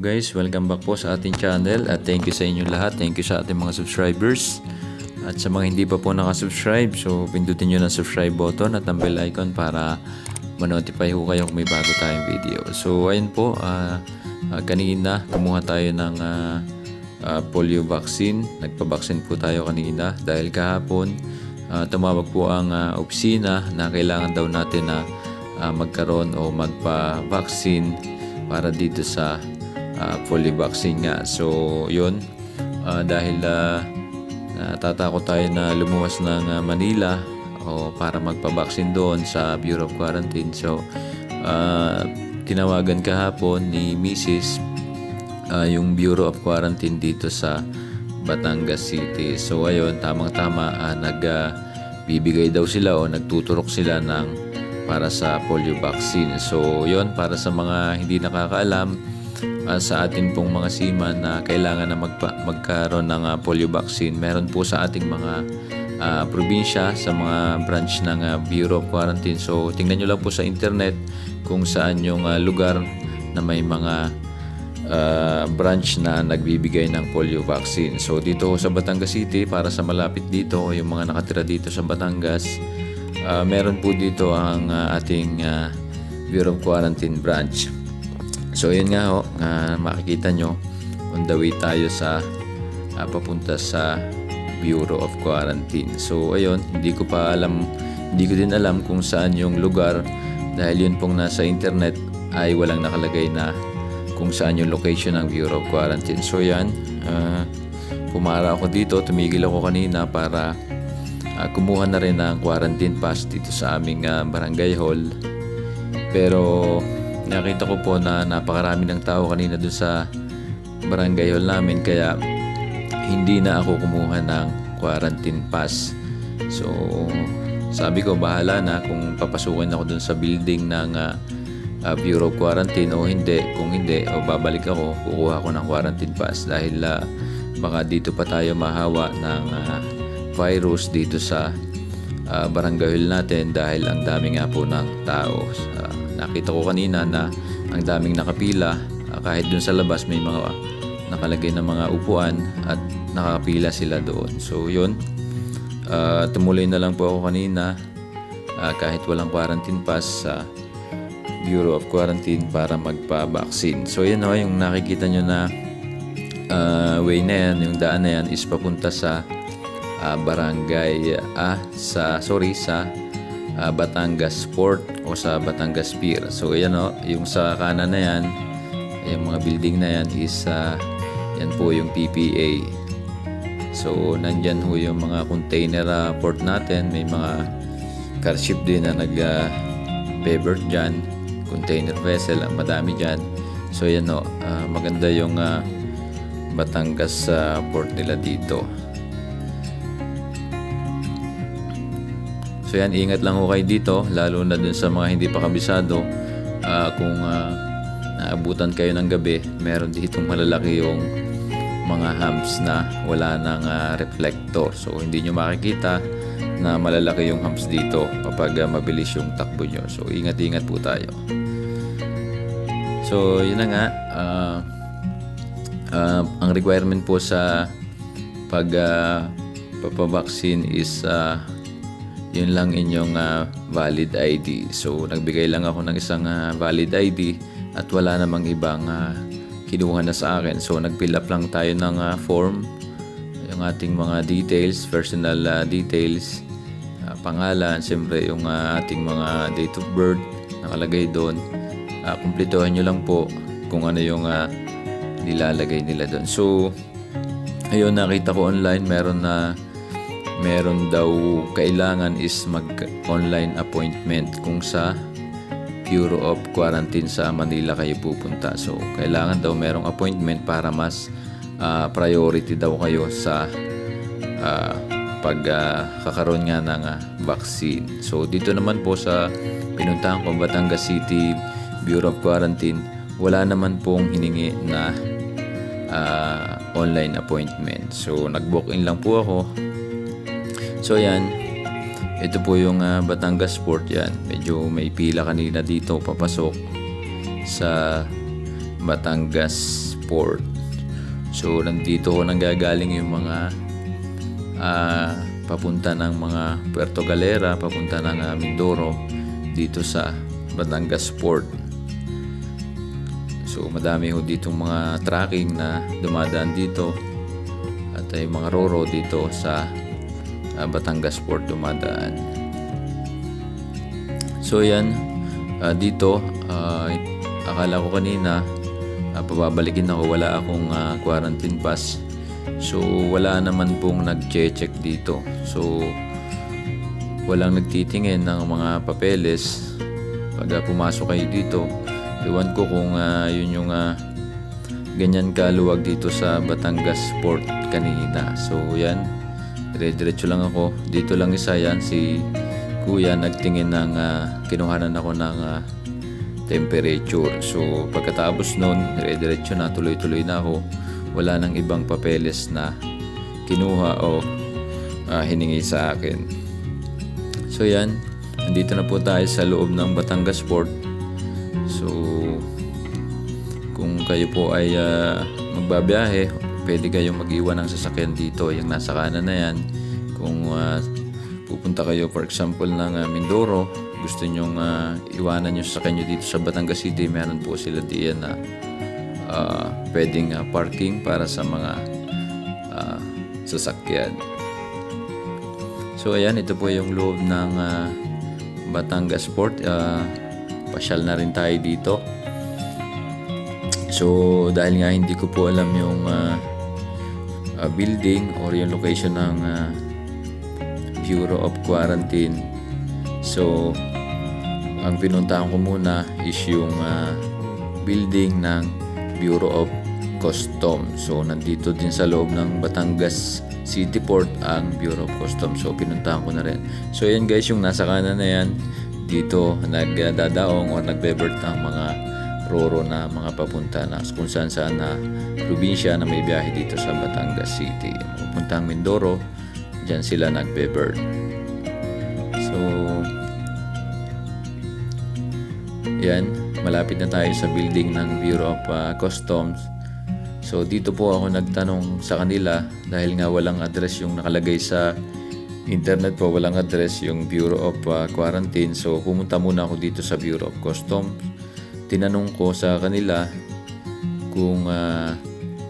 Guys, welcome back po sa ating channel at thank you sa inyo lahat. Thank you sa ating mga subscribers. At sa mga hindi pa po nakasubscribe, so pindutin nyo ng subscribe button at ang bell icon para ma-notify ho kayo kung may bago tayong video. So ayun po, ah, kanina kumuha tayo ng ah, ah, polio vaccine. Nagpa-vaccine po tayo kanina dahil kahapon ah, tumawag po ang ah, opisina na kailangan daw natin na ah, magkaroon o magpa-vaccine para dito sa ah, polio vaccine nga. So, yun. Ah, dahil ah, natatakot tayo na lumuwas ng ah, Manila o para magpa-vaccine doon sa Bureau of Quarantine. So, ah, tinawagan kahapon ni Mrs. ah, yung Bureau of Quarantine dito sa Batangas City. So, ayun, tamang-tama, ah, nag, bibigay daw sila o nagtuturok sila ng para sa polio vaccine. So, yon para sa mga hindi nakakaalam, ah, sa atin pong mga seaman na kailangan na magpa- magkaroon ng ah, polio vaccine, meron po sa ating mga ah, probinsya, sa mga branch ng ah, Bureau of Quarantine. So, tingnan nyo lang po sa internet kung saan yung ah, lugar na may mga ah, branch na nagbibigay ng polio vaccine. So dito sa Batangas City, para sa malapit dito, yung mga nakatira dito sa Batangas, ah, meron po dito ang ah, ating ah, Bureau of Quarantine branch. So yun nga ho, nga makikita nyo, on the way tayo sa ah, papunta sa Bureau of Quarantine. So ayun, hindi ko pa alam, hindi ko din alam kung saan yung lugar dahil yun pong nasa internet ay walang nakalagay na kung saan yung location ng Bureau of Quarantine. So yan, ah, pumara ako dito, tumigil ako kanina para ah, kumuha na rin ng quarantine pass dito sa aming ah, barangay hall. Pero nakita ko po na napakarami ng tao kanina doon sa barangay hall namin kaya hindi na ako kumuha ng quarantine pass. So sabi ko bahala na kung papasukin ako doon sa building ng ah, ah, Bureau of Quarantine o hindi. Kung hindi, o babalik ako, kukuha ako ng quarantine pass dahil ah, baka dito pa tayo mahawa ng ah, virus dito sa ah, barangay natin dahil ang dami nga po ng tao. Ah, nakita ko kanina na ang daming nakapila ah, kahit dun sa labas may mga nakalagay na mga upuan at nakapila sila doon. So yun, Ah, tumuloy na lang po ako kanina ah, kahit walang quarantine pass sa Bureau of Quarantine para magpa-vaccine. So yan o, yung nakikita nyo na ah, way na yan, yung daan na yan is papunta sa ah, barangay, ah, sa, sorry, sa ah, Batangas Port o sa Batangas Pier. So yan o, yung sa kanan na yan, yung mga building na yan is, ah, yan po yung PPA. So, nandyan ho yung mga container ah, port natin. May mga car ship din na nag uh, pebert dyan. Container vessel, ah, madami dyan. So, yan o. ah, maganda yung ah, Batangas sa port nila dito. So yan, ingat lang ho kayo dito, lalo na dun sa mga hindi pa kabisado. Ah, kung ah, naabutan kayo ng gabi, meron dito malalaki yung mga humps na wala ng ah, reflector. So hindi nyo makikita na malalaki yung humps dito kapag ah, mabilis yung takbo nyo. So ingat-ingat po tayo. So yun na nga. ah, ah, ang requirement po sa pag ah, papabaksin is ah, yun lang inyong ah, valid ID. So, nagbigay lang ako ng isang ah, valid ID at wala namang ibang ah, kinuha na sa akin. So, nag-fill up lang tayo ng ah, form. Yung ating mga details, personal ah, details, ah, pangalan, siyempre yung ah, ating mga date of birth nakalagay doon. Uh, kumplituhan nyo lang po kung ano yung ah, nilalagay nila doon. So, ayun, nakita ko online, meron na meron daw kailangan is mag-online appointment kung sa Bureau of Quarantine sa Manila kayo pupunta. So, kailangan daw merong appointment para mas ah, priority daw kayo sa ah, pagkakaroon nga ng ah, vaccine. So, dito naman po sa pinuntahan ko, Batangas City Bureau of Quarantine, wala naman pong hiningi na ah, online appointment. So, nag-book in lang po ako So yan, ito po yung ah, Batangas Port yan. Medyo may pila kanina dito papasok sa Batangas Port. So nandito ko nanggagaling yung mga ah, papunta ng mga Puerto Galera, papunta ng ah, Mindoro dito sa Batangas Port. So madami ho ditong mga tracking na dumadaan dito at ay mga roro dito sa ah, Batangas Port dumadaan. So yan, ah, dito ah, akala ko kanina ah, pababalikin ako wala akong ah, quarantine pass. So wala naman pong nag-check dito. So walang nagtitingin ng mga papeles pag ah, pumasok kayo dito. Iwan ko kung ah, yun yung ah, ganyan kaluwag dito sa Batangas Port kanina. So yan, dire-diretso lang ako. Dito lang isa yan si kuya nagtingin ng ah, kinuhanan ako ng ah, temperature. So pagkatapos nun, dire-diretso na, tuloy-tuloy na ako. Wala nang ibang papeles na kinuha o ah, hiningi sa akin. So yan, nandito na po tayo sa loob ng Batangas Port. So kung kayo po ay ah, magbabiyahe, pwede kayong mag-iwan ng sasakyan dito. Yung nasa kanan na yan. Kung ah, pupunta kayo for example ng ah, Mindoro, gusto nyong ah, iwanan yung sasakyan nyo dito sa Batangas City, meron po sila diyan na ah, pwedeng ah, parking para sa mga ah, sasakyan. So ayan, ito po yung loob ng ah, Batangas Port. Ah, pasyal na rin tayo dito. So dahil nga hindi ko po alam yung ah, ah, building or yung location ng ah, Bureau of Quarantine. So ang pinuntahan ko muna is yung ah, building ng Bureau of Customs. So nandito din sa loob ng Batangas City Port ang Bureau of Customs. So pinuntahan ko na rin. So yan guys, yung nasa kanan na yan, dito nagdadaong or nagbebert ng mga roro na mga papunta na kung saan saan na probinsya na may biyahe dito sa Batangas City. Pupuntang Mindoro, dyan sila nagbe-bird. So, yan, malapit na tayo sa building ng Bureau of uh, Customs. So, dito po ako nagtanong sa kanila dahil nga walang address yung nakalagay sa internet po, walang address yung Bureau of uh, Quarantine. So, pumunta muna ako dito sa Bureau of Customs. Tinanong ko sa kanila kung uh,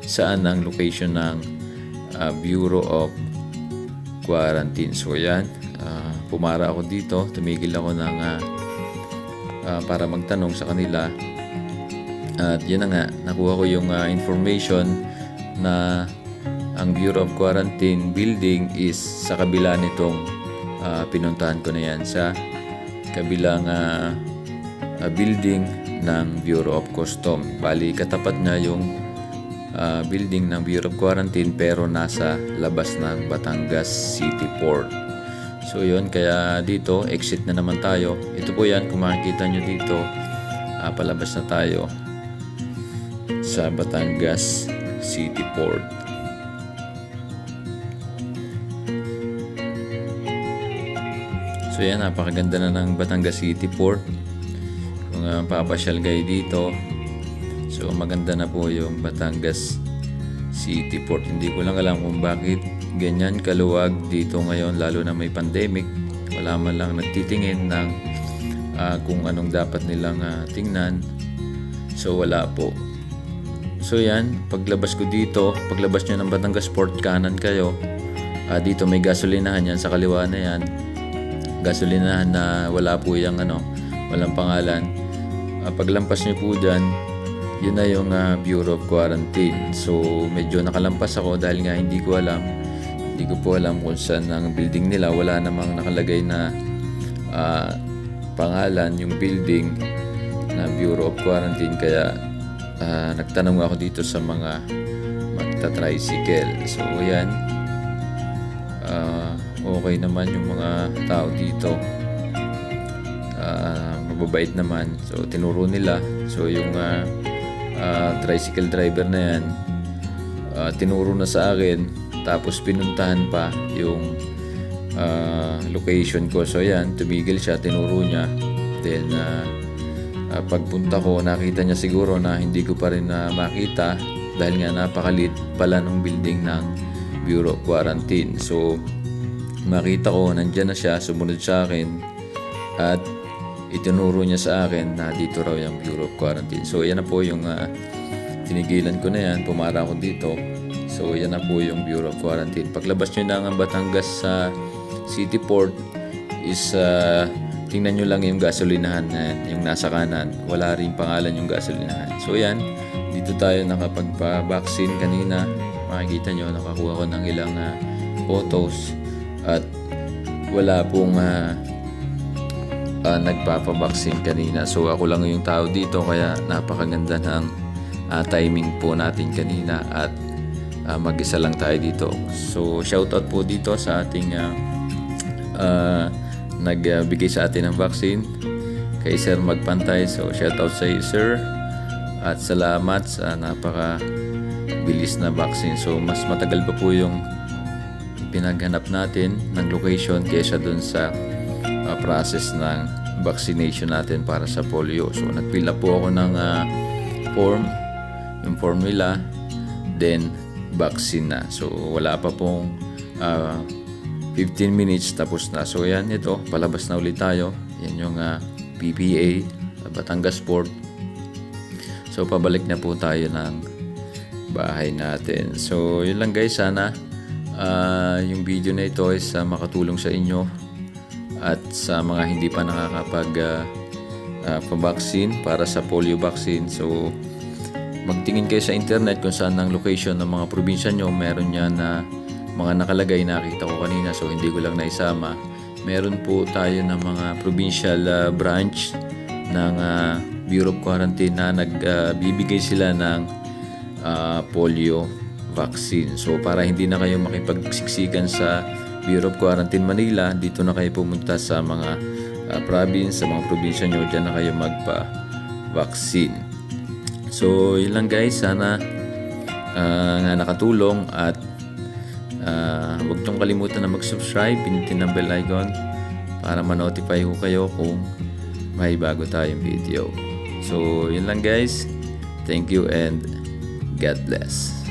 saan ang location ng uh, Bureau of Quarantine. So, yan. Uh, pumara ako dito. Tumigil ako ng uh, uh, para magtanong sa kanila. At yun na nga, nakuha ko yung uh, information na ang Bureau of Quarantine building is sa kabila nitong uh, pinuntahan ko na yan sa kabilang uh, uh, building ng Bureau of Custom. Bali, katapat niya yung uh, building ng Bureau of Quarantine pero nasa labas ng Batangas City Port. So yun, kaya dito, exit na naman tayo. Ito po yan, kung makikita nyo dito, ah, palabas na tayo sa Batangas City Port. So yan, napakaganda na ng Batangas City Port. Uh, papasyal kayo dito, so maganda na po yung Batangas City Port. Hindi ko lang alam kung bakit ganyan kaluwag dito ngayon lalo na may pandemic. Wala man lang nagtitingin ng ah, kung anong dapat nilang ah, tingnan. So wala po. So yan, paglabas ko dito, paglabas nyo ng Batangas Port, kanan kayo. Ah, dito may gasolinahan yan, sa kaliwa na yan. Gasolinahan na wala po yung ano, walang pangalan. Ah, paglampas nyo po dyan, yun na yung ah, Bureau of Quarantine. So, medyo nakalampas ako dahil nga hindi ko alam. Hindi ko po alam kung saan ang building nila. Wala namang nakalagay na ah, pangalan yung building na Bureau of Quarantine. Kaya ah, nagtanong ako dito sa mga magta-tricycle. So, yan. Ah, okay naman yung mga tao dito. Mababait naman. So, tinuro nila. So, yung ah, ah, tricycle driver na yan, ah, tinuro na sa akin. Tapos, pinuntahan pa yung ah, location ko. So, yan, tumigil siya, tinuro niya. Then, ah, ah, pagpunta ko, nakita niya siguro na hindi ko pa rin na makita dahil nga napakalit pala ng building ng Bureau of Quarantine. So, makita ko, nandyan na siya, sumunod sa akin at itinuro niya sa akin na dito raw yung Bureau of Quarantine. So, yan na po yung ah, tinigilan ko na yan, pumara ako dito. So, yan na po yung Bureau of Quarantine. Paglabas nyo ng Batangas sa City Port is ah, tingnan nyo lang yung gasolinahan na yan, yung nasa kanan. Wala rin pangalan yung gasolinahan. So, yan. Dito tayo nakapagpa-vaccine kanina. Makikita nyo, nakakuha ko ng ilang ah, photos. At wala pong ah, uh, nagpapabaksin kanina. So ako lang yung tao dito kaya napakaganda ng ah, timing po natin kanina at ah, mag-isa lang tayo dito. So shoutout po dito sa ating ah, ah, nagbigay sa atin ng vaccine kay Sir Magpantay. So shoutout sa iyo Sir at salamat sa napaka bilis na vaccine. So mas matagal pa po yung pinaghanap natin ng location kaysa dun sa uh, process ng vaccination natin para sa polio. So, nagpila po ako ng uh, form, yung form nila, then vaccine na. So, wala pa pong uh, 15 minutes tapos na. So, yan ito, palabas na ulit tayo. Yan yung uh, PPA, Batangas Port. So, pabalik na po tayo ng bahay natin. So, yun lang guys. Sana ah, yung video na ito is ah, makatulong sa inyo at sa mga hindi pa nakakapag ah, ah, pa-vaccine para sa polio vaccine. So, magtingin kayo sa internet kung saan ang location ng mga probinsya nyo. Meron yan na mga nakalagay nakita ko kanina so hindi ko lang naisama. Meron po tayo ng mga provincial ah, branch ng ah, Bureau of Quarantine na nagbibigay sila ng ah, polio vaccine. So para hindi na kayo makipagsiksikan sa Bureau of Quarantine Manila, dito na kayo pumunta sa mga ah, province, sa mga probinsya nyo, dyan na kayo magpa-vaccine. So yun lang guys, sana ah, nga nakatulong at ah, huwag niyong kalimutan na mag-subscribe, pinutin ang bell icon para ma-notify ho kayo kung may bago tayong video. So, yun lang guys. Thank you and God bless.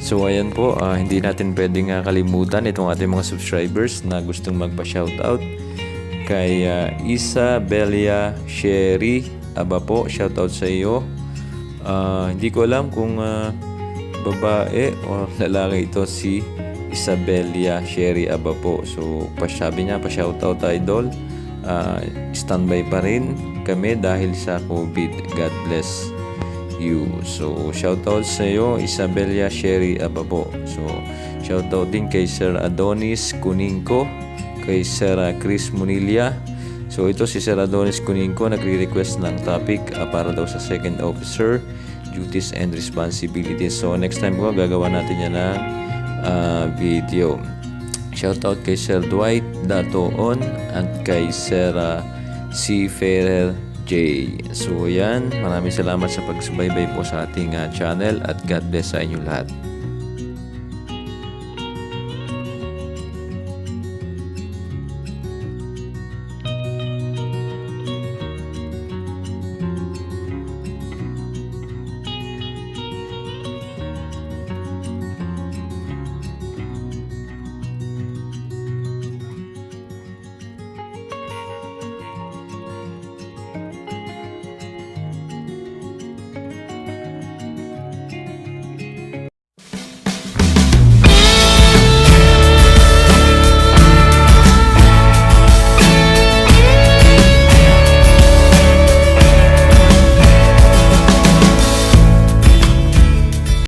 So ayan po, ah, hindi natin pwedeng ah, kalimutan itong ating mga subscribers na gustong magpa-shoutout kay ah, Isabelia Sherry Aba po, shoutout sa iyo. Ah, hindi ko alam kung ah, babae o lalaki ito si Isabelia Sherry Aba po. So, pasabi niya, pa-shoutout idol. Ah, standby pa rin kami dahil sa COVID. God bless you. So, shoutout sa iyo, Isabelia Sherry Ababo. So, shoutout din kay Sir Adonis Kuningko, kay Sir Chris Munilia. So, ito si Sir Adonis Kuningko nagre-request ng topic uh, para daw sa second officer, duties and responsibilities. So, next time ko gagawa natin yan ng uh, video. Shoutout kay Sir Dwight Datoon at kay Sir uh, C. Ferrer J. So yan, maraming salamat sa pagsubaybay po sa ating uh, channel at God bless sa inyo lahat.